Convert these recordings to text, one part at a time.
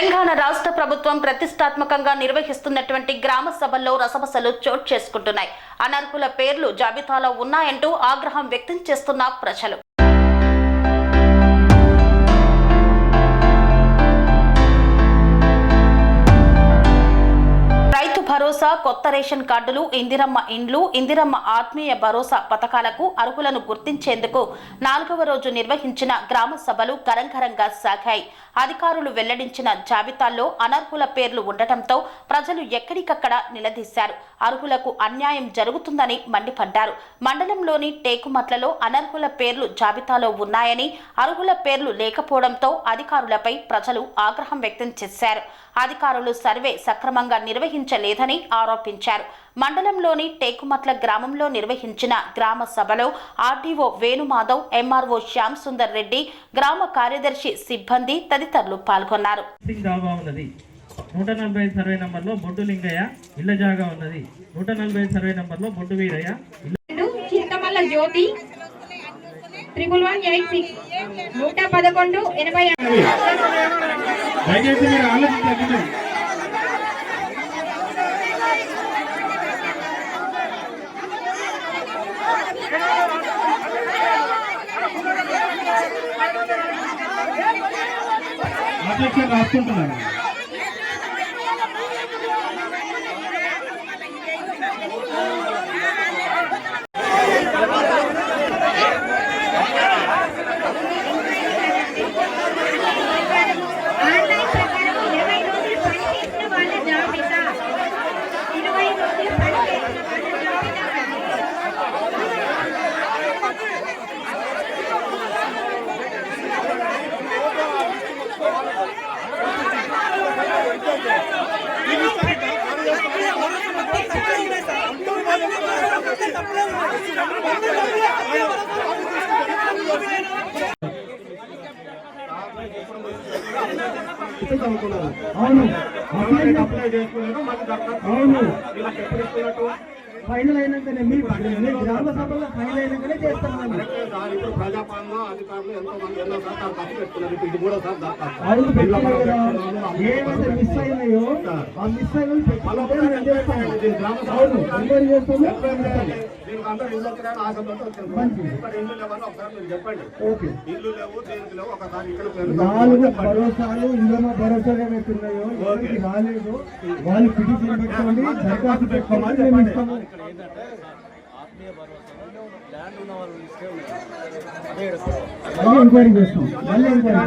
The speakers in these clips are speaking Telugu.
తెలంగాణ రాష్ట్ర ప్రభుత్వం ప్రతిష్టాత్మకంగా నిర్వహిస్తున్నటువంటి గ్రామ సభల్లో రసమసలు చోటు చేసుకుంటున్నాయి. అనర్హుల పేర్లు జాబితాలో ఉన్నాయంటూ ఆగ్రహం వ్యక్తం చేస్తున్న ప్రజలు. రైతు భరోసా కొత్త రేషన్ కార్డులు ఇందిరమ్మ ఇండ్లు ఇందిరమ్మ ఆత్మీయ భరోసా పథకాలకు అర్హులను గుర్తించేందుకు నాలుగవ రోజు నిర్వహించిన గ్రామ సభలు కరంకరంగా సాగాయి. అధికారులు వెల్లడించిన జాబితాల్లో అనర్హుల పేర్లు ఉండటంతో ప్రజలు ఎక్కడికక్కడ నిలదీశారు. అర్హులకు అన్యాయం జరుగుతుందని మండిపడ్డారు. మండలంలోని టేకుమట్లలో అనర్హుల పేర్లు జాబితాలో ఉన్నాయని అర్హుల పేర్లు లేకపోవడంతో అధికారులపై ప్రజలు ఆగ్రహం వ్యక్తం చేశారు. అధికారులు సర్వే సక్రమంగా నిర్వహించలేదని ఆరోపించారు. మండలంలోని టేకుమట్ల గ్రామంలో నిర్వహించిన గ్రామ సభలో ఆర్డీఓ వేణుమాధవ్ ఎంఆర్ఓ శ్యామ్ సుందర్ రెడ్డి గ్రామ కార్యదర్శి సిబ్బంది తదితరులు పాల్గొన్నారు. నూట నలభై ఐదు సర్వే నంబర్లో బొడ్డు లింగయ్య ఇళ్ళ జాగా ఉన్నది. నూట నలభై ఐదు సర్వే నంబర్లో Boddu Veeraiah Chintamalla Jyothi triple one eight six నూట పదకొండు ఎనభై దయచేసి మీరు ఆలోచించండి అధ్యక్షులు రాసుకుంటున్నారు అవును. అప్లై అవును. ఫైనల్ అయినాకనే మీ గ్రామ సభలో ఫైనల్ అయినాకనే చేస్తాం మేము. ఇప్పుడు ప్రజాపాలన అధికారులు ఎంతో మంది ఎన్నో పెట్టుకున్నారు ఇది కూడా సార్. ఏమైతే మిస్ అయినాయో ఆ మిస్ అయిన ఎంక్వైరీ చేస్తాము? దీనికి అందరూ ఇల్లు వస్తున్నాయని ఆశతో వచ్చారు మంచిది. ఇక్కడ ఇల్లు లేవని ఒకసారి మీరు చెప్పండి. ఓకే. ఇల్లు లేవు దేనికి లేవు ఒకసారి ఇక్కడ నాలుగు భరోసాలు ఇందులో భరోసాగా పెట్టున్నాయో ఎవరికి రాలేదు వాళ్ళు పిటిషన్ పెట్టుకోండి దరఖాస్తు పెట్టుకోమని మేము ఇస్తాము. మళ్ళీ ఎంక్వైరీ చేస్తాం. మళ్ళీ ఎంక్వైరీ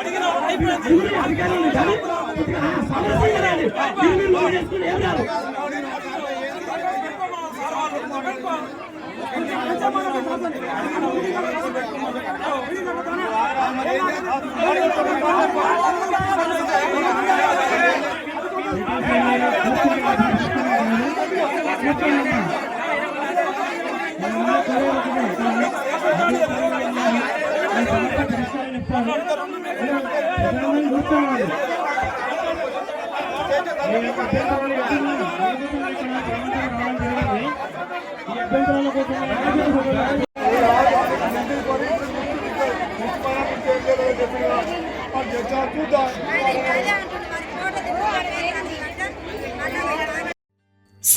అడిగిన చేతులు నమస్కారం